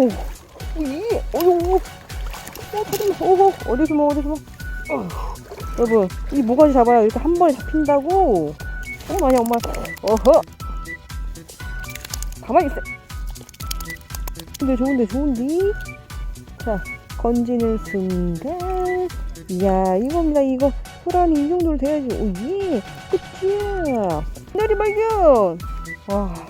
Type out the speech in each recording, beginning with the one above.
오, 이, 어유, 어, 잠깐만, 어, 어디 숨어, 어디 숨어. 어, 여러분, 이 모가지 잡아야 이렇게 한 번에 잡힌다고. 어, 아니, 엄마. 어허. 가만히 있어. 근데 좋은데, 좋은데? 자, 건지는 순간. 이야, 이겁니다, 이거. 소란이 이 정도로 돼야지. 오, 예. 끝이야. 내리 발견. 와.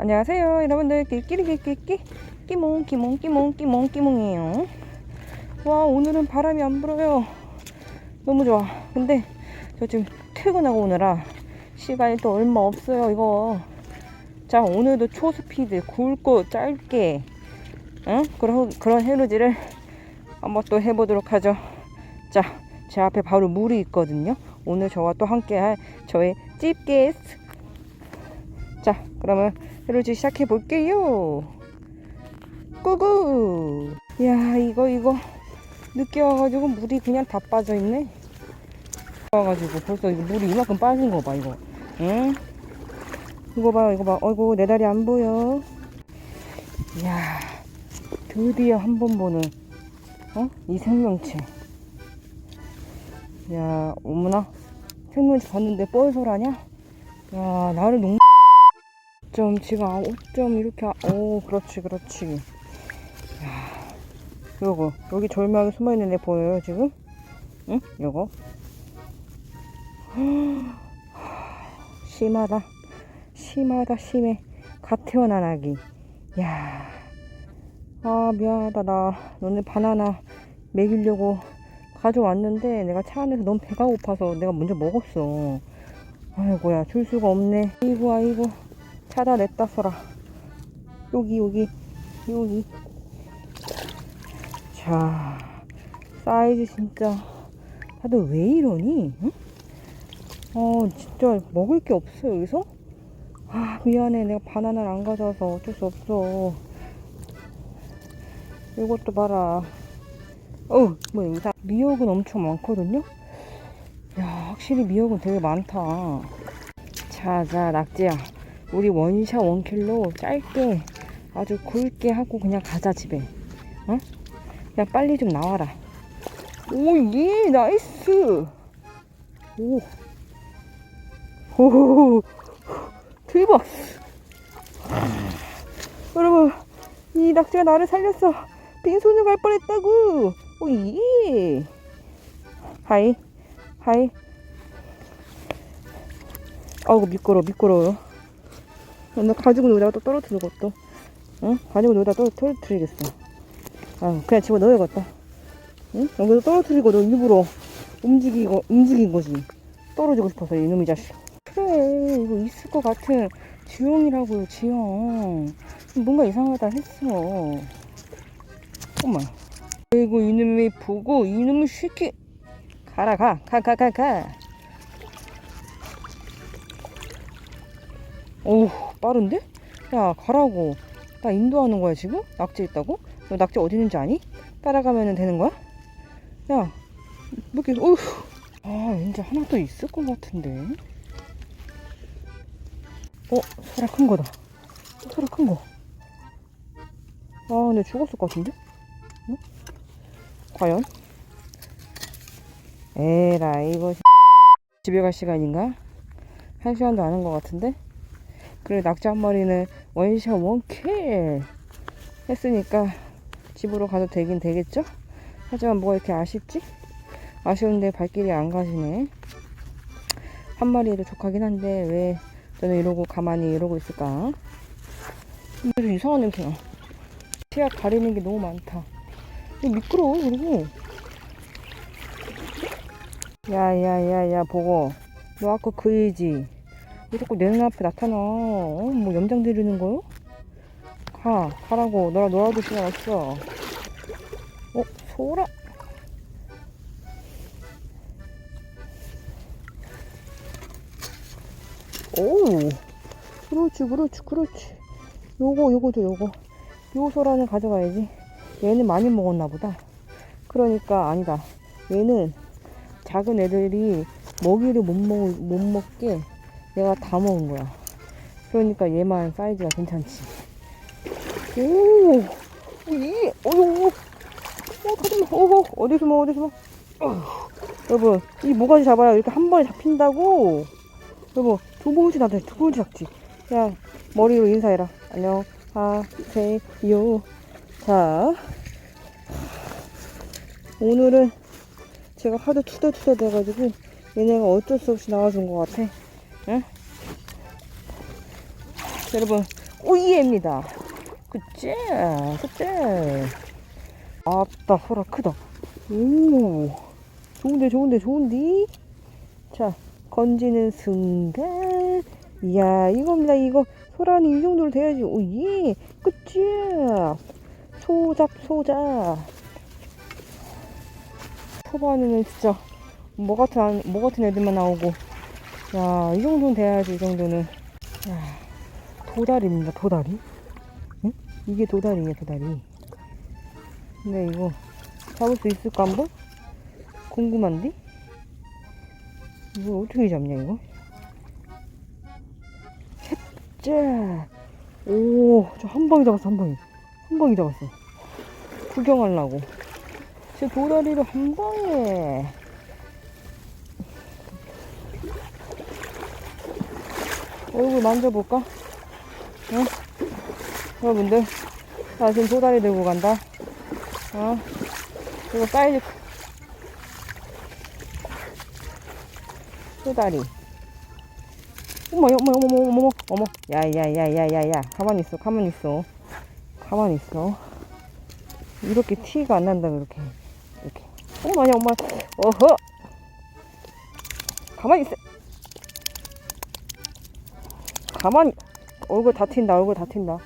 안녕하세요. 여러분들 끼리끼리끼리 끼몽 끼몽 끼몽 끼몽 끼몽이에요. 와 오늘은 바람이 안 불어요. 너무 좋아. 근데 저 지금 퇴근하고 오느라 시간이 또 얼마 없어요 이거. 자 오늘도 초스피드 굵고 짧게 응? 그런, 그런 해루지를 한번 또 해보도록 하죠. 자 제 앞에 바로 물이 있거든요. 오늘 저와 또 함께 할 저의 자 그러면 해루지 시작해 볼게요. 꾸꾸 야 이거 이거 늦게 와가지고 물이 그냥 다 빠져 있네. 와가지고 벌써 물이 이만큼 빠진 거 봐 이거. 응? 이거 봐 이거 봐. 어이구 내 다리 안 보여. 이야 드디어 한 번 보는 어? 이 생명체. 야 어머나. 생명체 봤는데 뻘소라냐? 야 나를 농 점 지금 아, 5점 이렇게 아- 오 그렇지 그렇지. 야 요거 여기 절묘하게 숨어있는 애 보여요 지금? 응? 요거? 심하다. 심하다 심해. 갓 태어난 아기. 야. 아 미안하다 나. 너네 바나나 먹이려고 가져왔는데 내가 차 안에서 너무 배가 고파서 내가 먼저 먹었어. 아이고야 줄 수가 없네. 아이고 아이고 차다 냈다 써라 여기 여기 여기. 자 사이즈 진짜. 다들 왜 이러니? 응? 어 진짜 먹을 게 없어 여기서? 아 미안해. 내가 바나나를 안 가져와서 어쩔 수 없어. 이것도 봐라. 어 뭐야 여기 다 미역은 엄청 많거든요? 야 확실히 미역은 되게 많다. 자자 낙지야 우리 원샷 원킬로 짧게 아주 굵게 하고 그냥 가자 집에. 어? 그냥 빨리 좀 나와라. 오예 나이스! 오. 오, 대박! 여러분 이 낙지가 나를 살렸어. 빈손으로 갈 뻔했다고. 오예. 하이. 하이. 아이고 미끄러 미끄러워요 나 가지고 놀다가 또 떨어뜨리고 또 응? 가지고 놀다가 또 떨어뜨리겠어. 아 그냥 집어 넣어야겠다. 응? 여기서 떨어뜨리고 너 일부러 움직이고 움직인 거지. 떨어지고 싶어서 이놈의 자식. 그래 이거 있을 것 같은 지형이라고요 지형 뭔가 이상하다 했어. 어머. 아이고 이놈이 보고 이놈의 새끼. 가라 가. 가 가 가가. 오 빠른데? 야 가라고 나 인도하는 거야 지금? 낙지 있다고? 너 낙지 어디 있는지 아니? 따라가면 되는 거야? 야 이렇게 어휴 아 왠지 하나 더 있을 것 같은데 어? 소라 큰 거다 소라 큰거 아 근데 죽었을 것 같은데? 응? 과연? 에라 이거 집에 갈 시간인가? 한 시간도 안 한 것 같은데? 그래 낙지 한 마리는 원샷 원킬 했으니까 집으로 가도 되긴 되겠죠? 하지만 뭐가 이렇게 아쉽지? 아쉬운데 발길이 안 가시네 한 마리도 족하긴 한데 왜 저는 이러고 가만히 이러고 있을까? 근데 이상한 냄새나 시야 가리는 게 너무 많다 미끄러워 그리고 야야야야 보고 너 아까 그 애지 왜 자꾸 내 눈앞에 나타나? 어? 뭐 염장 들이는 거요? 가, 가라고. 너랑 놀아줄 시간 없어. 어, 소라? 오우. 그렇지, 그렇지, 그렇지. 요거, 요거 줘, 요거. 요 소라는 가져가야지. 얘는 많이 먹었나 보다. 그러니까 아니다. 얘는 작은 애들이 먹이를 못, 먹, 못 먹게 내가 다 먹은 거야. 그러니까 얘만 사이즈가 괜찮지. 오! 이, 어유 어, 가지마 어, 어디 숨어 어디 숨어 어. 여러분 이 모가지 잡아야 이렇게 한 번에 잡힌다고. 여보 두 번째 나돼두 번째 잡지. 야 머리로 인사해라. 안녕. 하세요. 자. 오늘은 제가 하도 투덜투덜 돼가지고 얘네가 어쩔 수 없이 나와준 것 같아 응? 자, 여러분 오이에입니다. 그치? 그치? 아따 소라 크다. 오 좋은데 좋은데 좋은데 자 건지는 순간 이야 이겁니다 이거. 소라는 이 정도로 돼야지. 오예 그치? 소잡 소잡 초반에는 진짜 뭐 같은 안- 뭐 같은 애들만 나오고 야 이 정도는 돼야지 이 정도는 야 도다리입니다 도다리 응? 이게 도다리야 도다리 근데 이거 잡을 수 있을까 한번? 궁금한데? 이걸 어떻게 잡냐 이거? 셋째 오 저 한 방에 잡았어 한 방에 한 방에 잡았어 구경하려고 제 도다리를 한 방에 얼굴 만져볼까? 응? 여러분들 나 지금 도다리 들고 간다. 어? 이거 사이즈 크- 도다리. 어머 어머 어머 어머 어머 어머. 야 야 야 야 야 야. 가만히 있어 가만히 있어. 가만히 있어. 이렇게 티가 안 난다 그렇게. 이렇게. 어머야 엄마. 어허. 가만히 있어 가만히 얼굴 다 튄다 얼굴 다 튄다.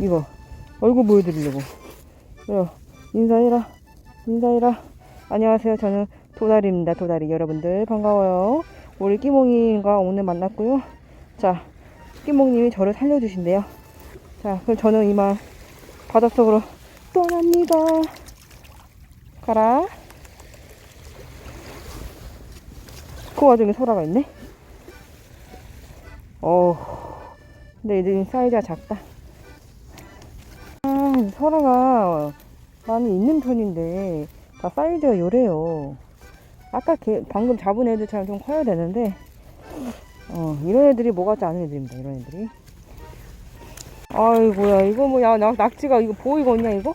이거 얼굴 보여드리려고. 야, 인사해라 인사해라. 안녕하세요. 저는 도다리입니다 도다리. 여러분들 반가워요. 우리 끼몽이가 오늘 만났고요. 자 끼몽님이 저를 살려주신대요. 자 그럼 저는 이만 바닷속으로 떠납니다. 가라. 그 와중에 소라가 있네 어 근데 얘들이 사이즈가 작다. 아 소라가 많이 있는 편인데 다 사이즈가 요래요. 아까 걔, 방금 잡은 애들처럼 좀 커야 되는데 어 이런 애들이 뭐 같지 않은 애들입니다 이런 애들이. 아이고야 이거 뭐야 낙지가 이거 보이겠냐 이거?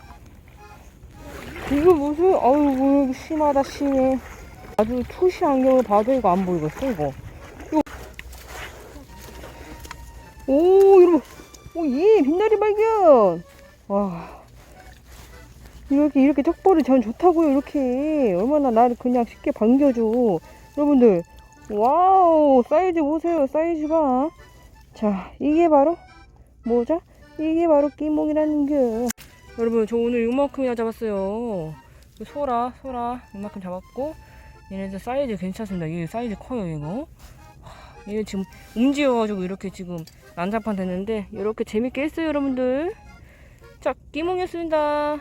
이거 무슨 아이고 심하다 심해. 아주 투시 안경을 봐도 이거 안 보이겠어 이거 발견 와. 이렇게 이렇게 쩍벌이 전 좋다고요 이렇게. 얼마나 나를 그냥 쉽게 반겨줘. 여러분들 와우 사이즈 보세요 사이즈가. 자 이게 바로 뭐죠? 이게 바로 끼몽이라는 게. 여러분 저 오늘 이만큼이나 잡았어요. 소라 소라 이만큼 잡았고 얘네들 사이즈 괜찮습니다. 얘 사이즈 커요 이거. 하, 얘 지금 움직여가지고 이렇게 지금 난잡한 됐는데 이렇게 재밌게 했어요 여러분들. 자 끼몽이었습니다